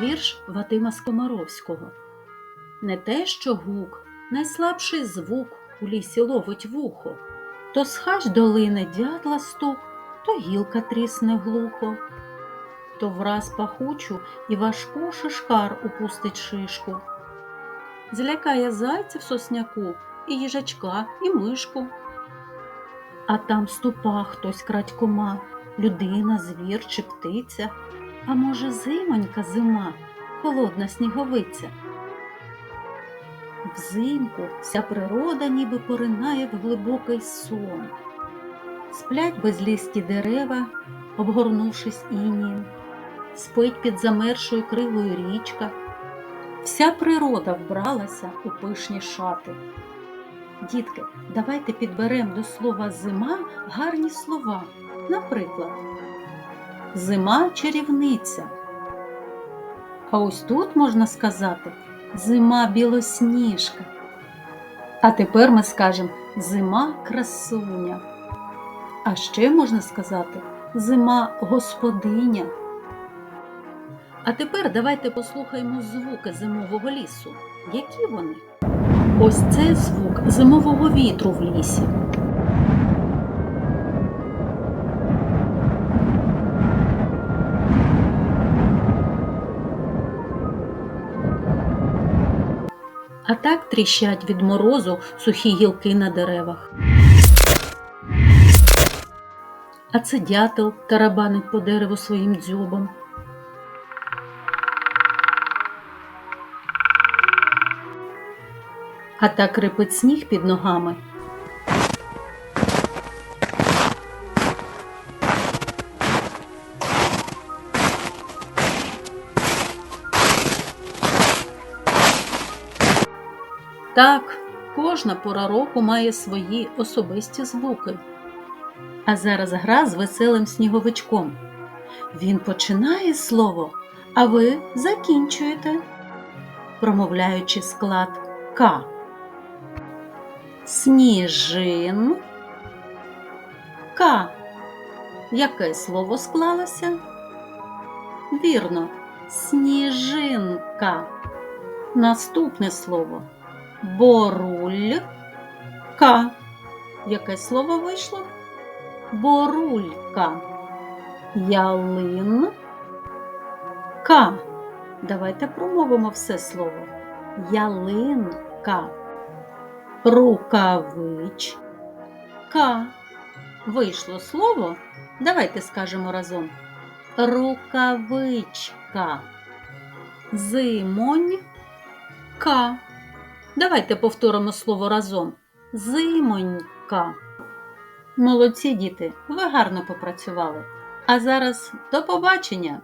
вірш Вадима Скомаровського. Не те, що гук, найслабший звук у лісі ловить вухо, то схач долине дятла стук, то гілка трісне глухо, то враз пахучу і важку шишкар упустить шишку. Злякає зайця в сосняку, і їжачка, і мишку. А там ступа хтось крадькома, людина, звір чи птиця, а може, зимонька зима, холодна сніговиця. Взимку вся природа ніби поринає в глибокий сон. Сплять безлісті дерева, обгорнувшись інієм, спить під замершою кривою річка. Вся природа вбралася у пишні шати. Дітки, давайте підберемо до слова зима гарні слова. Наприклад, зима чарівниця. А ось тут можна сказати зима білосніжка. А тепер ми скажемо зима красуня. А ще можна сказати зима господиня. А тепер давайте послухаємо звуки зимового лісу. Які вони? Ось це звук зимового вітру в лісі. А так тріщать від морозу сухі гілки на деревах. А це дятел тарабанить по дереву своїм дзьобом. А так рипить сніг під ногами. Так, кожна пора року має свої особисті звуки. А зараз гра з веселим сніговичком. Він починає слово, а ви закінчуєте, промовляючи склад К. Сніжин. К. Яке слово склалося? Вірно, сніжинка. Наступне слово борулька. Яке слово вийшло? Борулька. Ялинка. Давайте промовимо все слово. Ялинка. Рукавичка. Вийшло слово. Давайте скажемо разом. Рукавичка. Зимонька. Давайте повторимо слово разом. Зимонька. Молодці діти, ви гарно попрацювали. А зараз до побачення!